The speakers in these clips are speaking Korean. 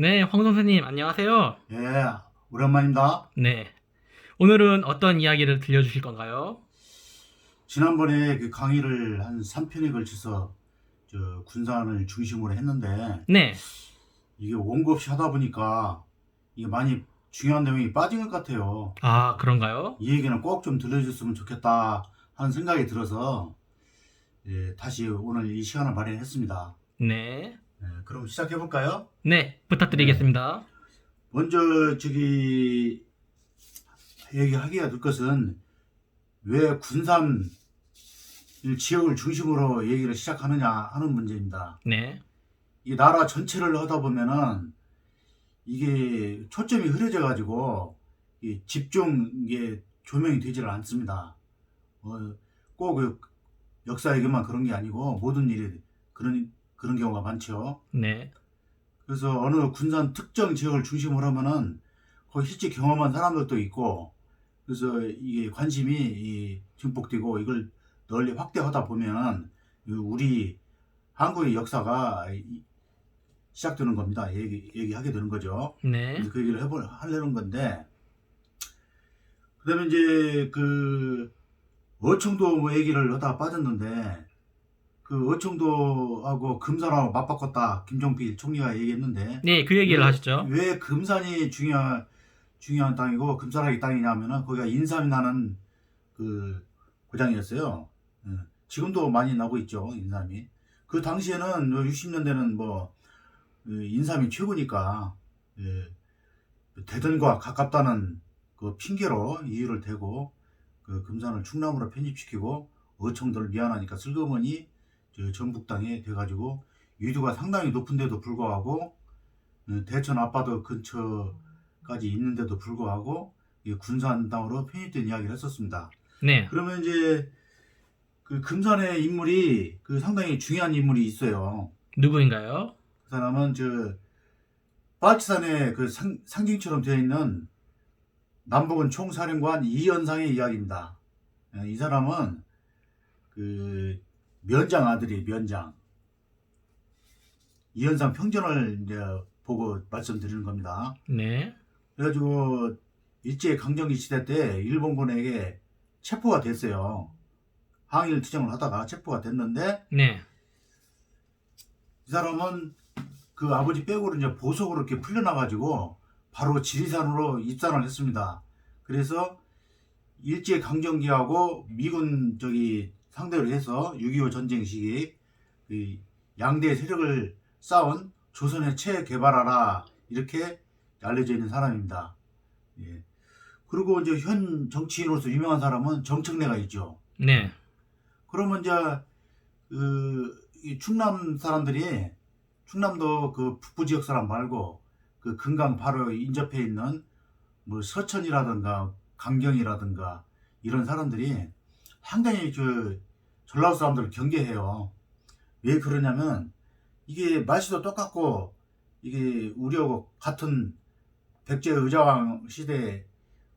네, 황 선생님 안녕하세요. 예, 오랜만입니다. 네. 오늘은 어떤 이야기를 들려주실 건가요? 지난번에 그 강의를 한 3편에 걸쳐서 저 군산을 중심으로 했는데 네. 이게 원고 없이 하다 보니까 이게 많이 중요한 내용이 빠진 것 같아요. 아, 그런가요? 이 얘기는 꼭 좀 들려줬으면 좋겠다 하는 생각이 들어서 예, 다시 오늘 이 시간을 마련했습니다. 네. 예, 그럼 시작해 볼까요? 네, 부탁드리겠습니다. 먼저 저기 얘기하기가 될 것은 왜 군산 이 지역을 중심으로 얘기를 시작하느냐 하는 문제입니다. 네. 이 나라 전체를 하다 보면은 이게 초점이 흐려져 가지고 이 집중 이게 조명이 되지를 않습니다. 어, 꼭그 역사 얘기만 그런 게 아니고 모든 일이 그런 그런 경우가 많죠. 네. 그래서 어느 군산 특정 지역을 중심으로 하면은 거기 실제 경험한 사람들도 있고 그래서 이게 관심이 이 증폭되고 이걸 널리 확대하다 보면 이 우리 한국의 역사가 이- 시작되는 겁니다. 얘기, 얘기하게 되는 거죠. 네. 그래서 그 얘기를 해보, 하려는 건데 그 다음에 이제 그 어청도 뭐 얘기를 하다가 빠졌는데 그 어청도하고 금산하고 맞바꿨다 김종필 총리가 얘기했는데 네, 그 얘기를 왜- 하시죠. 왜 금산이 중요한 중요한 땅이고 금산하기 땅이냐면은 거기가 인삼이 나는 그 고장이었어요. 예. 지금도 많이 나고 있죠 인삼이. 그 당시에는 60년대는 뭐그 인삼이 최고니까 예. 대전과 가깝다는 그 핑계로 이유를 대고 그 금산을 충남으로 편입시키고 어청들 미안하니까 슬그머니 저 전북 땅에 돼가지고 유두가 상당히 높은데도 불구하고 어, 대천 앞바다 근처까지 있는데도 불구하고 이 군산 땅으로 편입된 이야기를 했었습니다. 네. 그러면 이제 그 금산의 인물이 그 상당히 중요한 인물이 있어요. 누구인가요? 그 사람은 저 빠치산의 그 상, 상징처럼 되어 있는 남북은 총사령관 이연상의 이야기입니다. 예, 이 사람은 그 면장 아들이 면장 이연상 평전을 이제 보고 말씀드리는 겁니다. 네. 그래가지고 일제 강점기 시대 때 일본군에게 체포가 됐어요. 항일 투쟁을 하다가 체포가 됐는데 네. 이 사람은 그 아버지 빼고는 이제 보석으로 이렇게 풀려나가지고 바로 지리산으로 입산을 했습니다. 그래서 일제 강점기하고 미군 저기 상대로 해서 6.25 전쟁 시기 그 양대 세력을 쌓은 조선의 최 개발하라 이렇게 알려져 있는 사람입니다. 예. 그리고 이제 현 정치인으로서 유명한 사람은 정청래가 있죠. 네. 그러면 이제 그, 이 충남 사람들이 충남도 그 북부 지역 사람 말고 그 금강 바로 인접해 있는 뭐 서천이라든가 강경이라든가 이런 사람들이 상당히 그 전라도 사람들을 경계해요. 왜 그러냐면 이게 말씨도 똑같고 이게 우리하고 같은 백제 의자왕 시대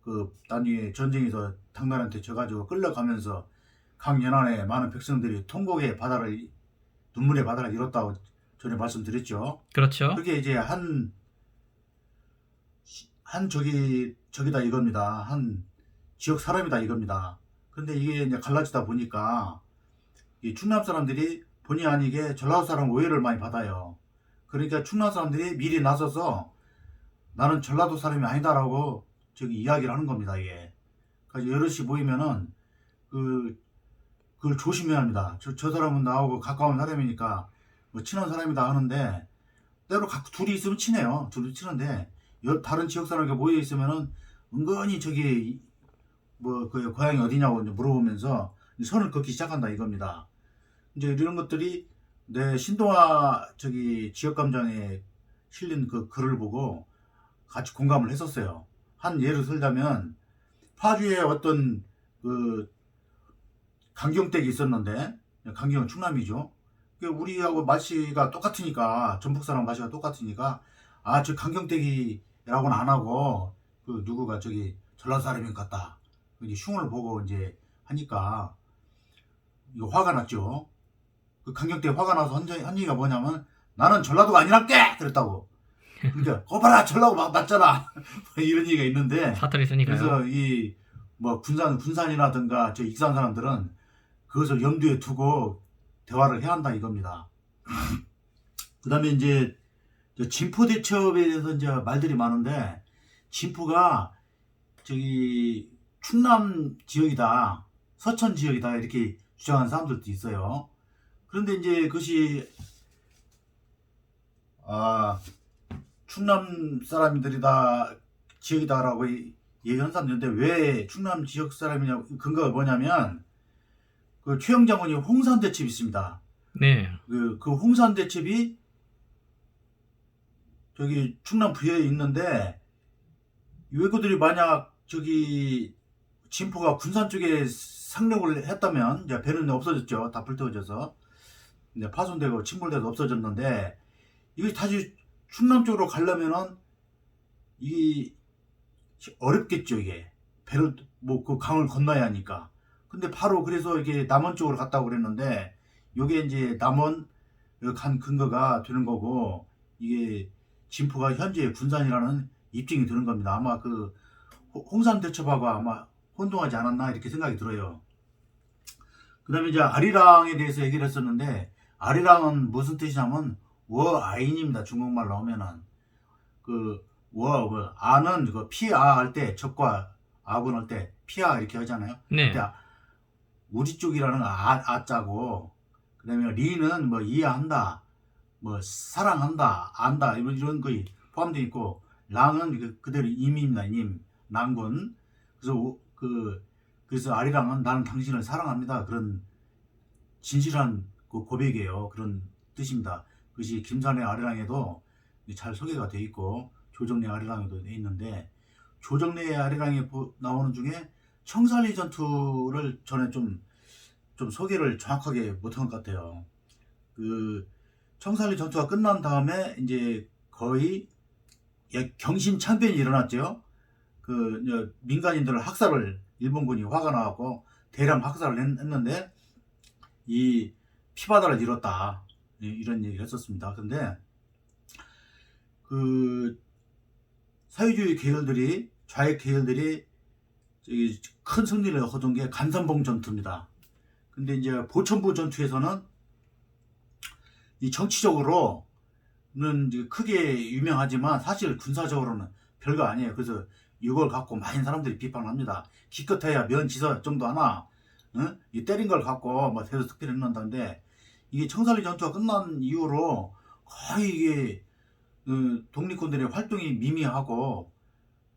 그 나중에 전쟁에서 당나라한테 져가지고 끌려가면서 강연안에 많은 백성들이 통곡의 바다를 눈물의 바다를 잃었다고 전에 말씀드렸죠. 그렇죠. 그게 이제 한, 한 저기, 저기다 이겁니다. 한 지역 사람이다 이겁니다. 근데 이게 이제 갈라지다 보니까 이 충남 사람들이 본의 아니게 전라도 사람 오해를 많이 받아요. 그러니까 충남 사람들이 미리 나서서 나는 전라도 사람이 아니다라고 저기 이야기를 하는 겁니다, 이게. 그래서 여럿이 모이면은 그, 그걸 조심해야 합니다. 저, 저 사람은 나하고 가까운 사람이니까 뭐 친한 사람이다 하는데 때로 각 둘이 있으면 친해요. 둘이 친한데 여- 다른 지역 사람과 모여 있으면은 은근히 저기 뭐 그 고향이 어디냐고 이제 물어보면서 선을 긋기 시작한다 이겁니다. 이제 이런 것들이 내 신동아 저기 지역 감정에 실린 그 글을 보고 같이 공감을 했었어요. 한 예를 들자면 파주에 어떤 그 강경댁이 있었는데 강경은 충남이죠. 그 우리하고 맛이가 똑같으니까 전북 사람 맛이가 똑같으니까 아 저 강경댁이라고는 안 하고 그 누구가 저기 전라 사람인 것 같다. 이제 흉을 보고 이제 하니까 이거 화가 났죠. 그 강경댁 화가 나서 한, 한 얘기가 뭐냐면 나는 전라도가 아니랄게 그랬다고. 그러니까 거봐라 전라고 막 났잖아 이런 얘기가 있는데 사투리 쓰니까요. 그래서 이 뭐 군산 군산이라든가 저 익산 사람들은 그것을 염두에 두고 대화를 해야 한다 이겁니다. 그다음에 이제 저 진포 대첩에 대해서 이제 말들이 많은데 진포가 저기 충남 지역이다, 서천 지역이다 이렇게 주장하는 사람들도 있어요. 그런데 이제 그것이 아 충남 사람들이다 지역이다라고 이- 얘기하는 사람들인데 왜 충남 지역 사람이냐 근거가 뭐냐면 그 최영 장군이 홍산 대첩이 있습니다. 네. 그, 그 홍산 대첩이 저기 충남 부여에 있는데 이 외구들이 만약 저기 진포가 군산 쪽에 상륙을 했다면 이제 배는 없어졌죠. 다 불태워져서 이제 파손되고 침몰돼서 없어졌는데 이게 다시 충남 쪽으로 가려면은 이 어렵겠죠 이게 배를 뭐 그 강을 건너야 하니까 근데 바로 그래서 이게 남원 쪽으로 갔다고 그랬는데 요게 이제 남원 간 근거가 되는 거고 이게 진포가 현재 군산이라는 입증이 되는 겁니다. 아마 그 홍- 홍산 대첩하고 아마 혼동하지 않았나 이렇게 생각이 들어요. 그 다음에 이제 아리랑에 대해서 얘기를 했었는데 아리랑은 무슨 뜻이냐면 워아인입니다. 중국말로 하면은 그 워, 그 아는 그 피아 할 때 적과 아군 할 때 피아 이렇게 하잖아요. 네. 우리 쪽이라는 아, 아자고 그다음에 리는 뭐 이해한다 뭐 사랑한다 안다 이런 이런 거에 포함되어 있고 랑은 그- 그대로 임입니다 임 랑군 그래서 오- 그 그래서 아리랑은 나는 당신을 사랑합니다 그런 진실한 그 고백이에요 그런 뜻입니다 그것이 김산의 아리랑에도 잘 소개가 돼 있고 조정래 아리랑에도 돼 있는데 조정래 아리랑에 보- 나오는 중에 청산리 전투를 전에 좀, 좀 소개를 정확하게 못한 것 같아요. 그, 청산리 전투가 끝난 다음에 이제 거의 예, 경신 창변이 일어났죠. 그, 민간인들을 학살을 일본군이 화가 나갖고 대량 학살을 했, 했는데 이 피바다를 잃었다. 이- 이런 얘기를 했었습니다. 근데 그 사회주의 계열들이 좌익 계열들이 큰 승리를 거둔 게 간산봉 전투입니다. 근데 이제 보천부 전투에서는 이 정치적으로는 크게 유명하지만 사실 군사적으로는 별거 아니에요. 그래서 이걸 갖고 많은 사람들이 비판을 합니다. 기껏해야 면지서 정도 하나, 응? 이 때린 걸 갖고 뭐 대서 특별히 했는다는데 이게 청산리 전투가 끝난 이후로 거의 이게 그 독립군들의 활동이 미미하고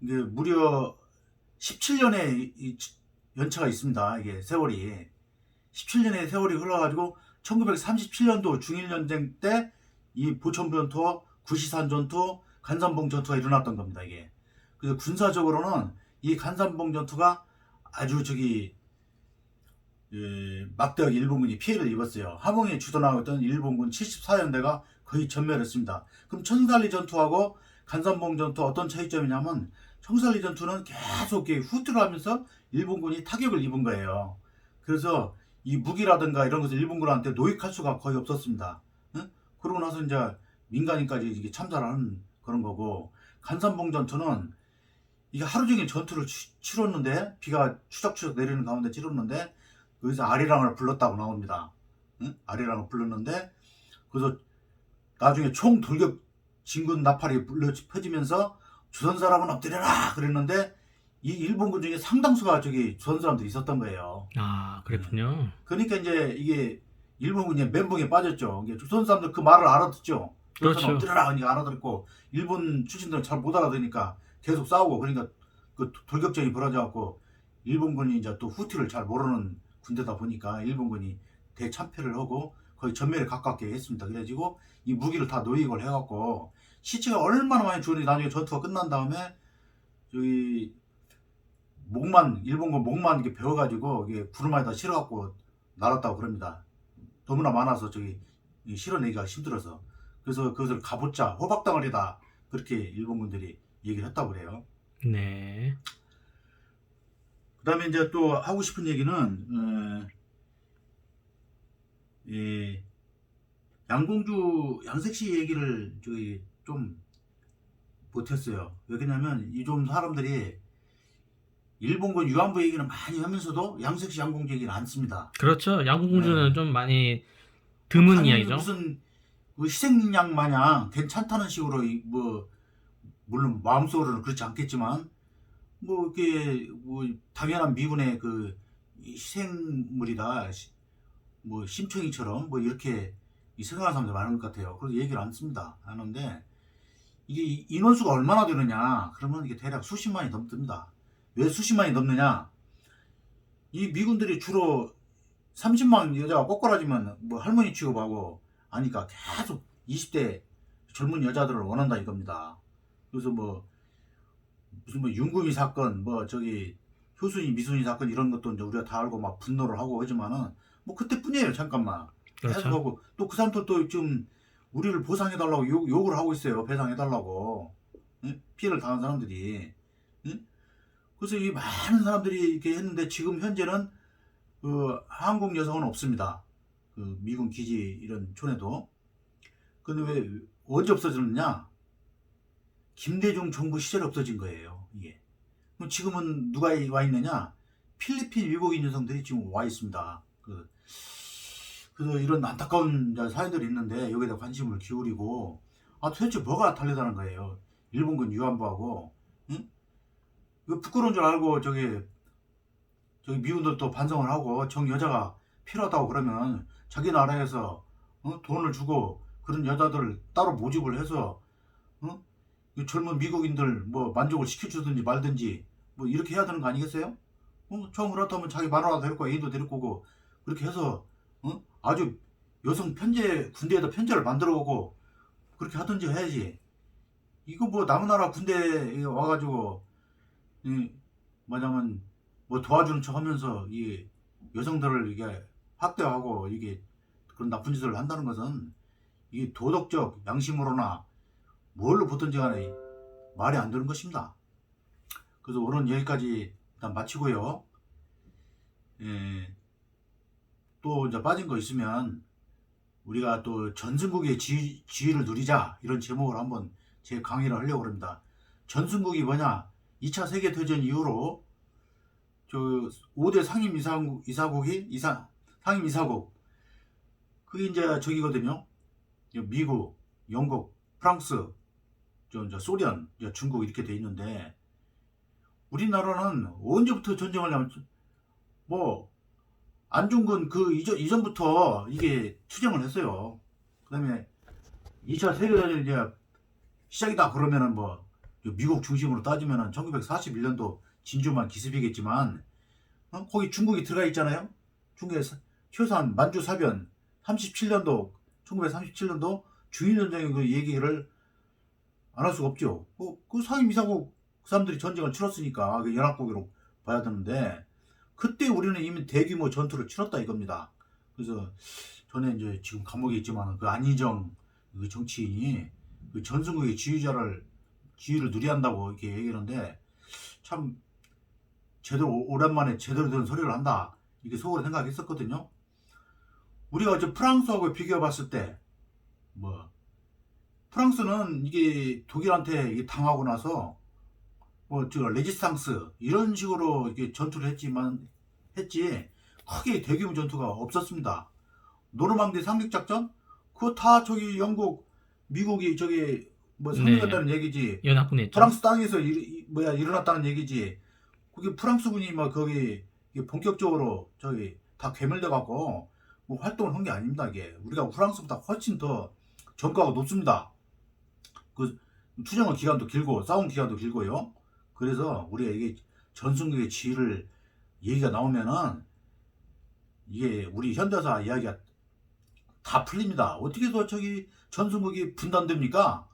이게 무려 17년의 연차가 있습니다. 이게 세월이 17년의 세월이 흘러가지고 1937년도 중일전쟁 때 이 보천부 전투, 구시산 전투, 간산봉 전투가 일어났던 겁니다. 이게 그래서 군사적으로는 이 간산봉 전투가 아주 저기 예, 막대하게 일본군이 피해를 입었어요. 하봉에 주둔하고 있던 일본군 74연대가 거의 전멸했습니다. 그럼 천살리 전투하고 간산봉 전투 어떤 차이점이냐면 청산리 전투는 계속 후퇴를 하면서 일본군이 타격을 입은 거예요. 그래서 이 무기라든가 이런 것을 일본군한테 노획할 수가 거의 없었습니다. 응? 그러고 나서 이제 민간인까지 참사를 하는 그런 거고 간산봉 전투는 이게 하루 종일 전투를 치, 치렀는데 비가 추적추적 내리는 가운데 치렀는데 거기서 아리랑을 불렀다고 나옵니다. 응? 아리랑을 불렀는데 그래서 나중에 총 돌격 진군 나팔이 불러 퍼지면서 조선 사람은 엎드려라 그랬는데 이 일본군 중에 상당수가 저기 조선 사람들이 있었던 거예요. 아, 그랬군요. 그러니까 이제 이게 일본군이 멘붕에 빠졌죠. 이게 조선 사람들 그 말을 알아듣죠. 그렇죠. 엎드려라 하니까 알아듣고 일본 출신들은 잘 못 알아듣니까 계속 싸우고 그러니까 그 돌격전이 벌어져갖고 일본군이 이제 또 후티를 잘 모르는 군대다 보니까 일본군이 대참패를 하고 거의 전멸에 가깝게 했습니다. 그래가지고 이 무기를 다 노획을 해갖고 시체가 얼마나 많이 죽었는지 나중에 전투가 끝난 다음에 저기 목만 일본군 목만 이렇게 베어가지고 이게 구름에다 실어갖고 날았다고 그럽니다. 너무나 많아서 저기 이 실어내기가 힘들어서 그래서 그것을 가보자 호박덩어리다 그렇게 일본군들이 얘기를 했다고 그래요. 네. 그다음에 이제 또 하고 싶은 얘기는 어, 이 양공주 양색시 얘기를 저기 좀 못했어요. 왜냐면 이 좀 사람들이 일본군 위안부 얘기는 많이 하면서도 양석시 양공주 얘기는 안 씁니다. 그렇죠. 양궁공주는 네. 좀 많이 드문 이야기죠. 무슨 뭐 희생양 마냥 괜찮다는 식으로 이- 뭐 물론 마음속으로는 그렇지 않겠지만 뭐 이게 뭐 당연한 미군의 그 희생물이다 시- 뭐 심청이처럼 뭐 이렇게 이 생각하는 사람들 많은 것 같아요. 그래서 얘기를 안 씁니다. 하는데 이게 이- 인원수가 얼마나 되느냐 그러면 이게 대략 수십만이 넘습니다. 왜 수십만이 넘느냐? 이 미군들이 주로 30만 여자가 꼬꾸라지면 뭐 할머니 취급하고 하니까 계속 20대 젊은 여자들을 원한다 이겁니다. 그래서 뭐 무슨 뭐 윤금이 사건 뭐 저기 효순이 미순이 사건 이런 것도 이제 우리가 다 알고 막 분노를 하고 하지만은 뭐 그때뿐이에요 잠깐만 계속 그렇죠. 하고 또 그 사람들 또 지금 우리를 보상해 달라고 욕, 욕을 하고 있어요 배상해 달라고 응? 피해를 당한 사람들이 응? 그래서 이 많은 사람들이 이렇게 했는데 지금 현재는 그 한국 여성은 없습니다 그 미군 기지 이런 촌에도 근데 왜 언제 없어졌느냐 김대중 정부 시절에 없어진 거예요 이게 그럼 지금은 누가 와 있느냐 필리핀 외국인 여성들이 지금 와 있습니다 그 그래서 이런 안타까운 사연들이 있는데 여기에 대해 관심을 기울이고 아 도대체 뭐가 달리다는 거예요 일본군 위안부하고 응? 부끄러운 줄 알고 저기 저기 미군들도 반성을 하고 정 여자가 필요하다고 그러면 자기 나라에서 어? 돈을 주고 그런 여자들을 따로 모집을 해서 어? 이 젊은 미국인들 뭐 만족을 시켜주든지 말든지 뭐 이렇게 해야 되는 거 아니겠어요? 어? 정 그렇다면 자기 마누라 데리고 애인도 데리고 오고 그렇게 해서 어? 아주 여성 편제 군대에다 편제를 만들어 오고 그렇게 하든지 해야지 이거 뭐 남의 나라 군대에 와가지고 이 뭐냐면 뭐 도와주는 척 하면서 이 여성들을 이게 학대하고 이게 그런 나쁜 짓을 한다는 것은 이게 도덕적 양심으로나 뭘로 보든지 간에 말이 안 되는 것입니다. 그래서 오늘 여기까지 일단 마치고요. 예, 또 이제 빠진 거 있으면 우리가 또 전승국의 지, 지위를 누리자 이런 제목을 한번 제 강의를 하려고 합니다. 전승국이 뭐냐? 2차 세계대전 이후로 저 5대 상임 이사국, 이사국이 이사 상임 이사국 그게 이제 저기거든요. 미국, 영국, 프랑스, 저, 저 소련, 저 중국 이렇게 돼 있는데 우리나라는 언제부터 전쟁을 하면 뭐 안중근 그 이전 이전부터 이게 투쟁을 했어요. 그다음에 2차 세계대전 이제 시작이다 그러면은 뭐 미국 중심으로 따지면은 1941년도 진주만 기습이겠지만 어? 거기 중국이 들어가 있잖아요. 중국에 사- 최소한 만주 사변 37년도 1937년도 주일전쟁의 그 얘기를 안 할 수가 없죠. 그, 그 이사국 그 사람들이 전쟁을 치렀으니까 그 연합국으로 봐야 되는데 그때 우리는 이미 대규모 전투를 치렀다 이겁니다. 그래서 전에 이제 지금 감옥에 있지만 그 안희정 그 정치인이 그 전승국의 지휘자를 지위를 누리한다고 이렇게 얘기하는데 참 제대로 오- 오랜만에 제대로 된 소리를 한다 이게 속으로 생각했었거든요. 우리가 어제 프랑스하고 비교해 봤을 때뭐 프랑스는 이게 독일한테 이게 당하고 나서 뭐저 레지스탕스 이런 식으로 이게 전투를 했지만 했지 크게 대규모 전투가 없었습니다. 노르망디 상륙 작전 그거 다 저기 영국 미국이 저기 뭐 상륙했다는 얘기지 연합군에 있죠. 프랑스 땅에서 일, 이- 뭐야 일어났다는 얘기지. 그게 프랑스군이 막 거기 본격적으로 저기 다 괴멸돼 갖고 뭐 활동을 한 게 아닙니다. 이게 우리가 프랑스보다 훨씬 더 전과가 높습니다. 그 투쟁의 기간도 길고 싸운 기간도 길고요. 그래서 우리가 이게 전승국의 지위를 얘기가 나오면은 이게 우리 현대사 이야기가 다 풀립니다. 어떻게 해서 저기 전승국이 분단됩니까?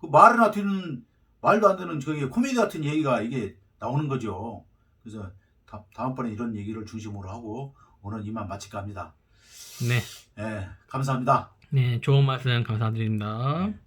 그 말이나 듣는 말도 안 되는 저기 코미디 같은 얘기가 이게 나오는 거죠. 그래서 다, 다음번에 이런 얘기를 중심으로 하고 오늘 이만 마칠까 합니다. 네. 예, 감사합니다. 네, 좋은 말씀 감사드립니다. 네.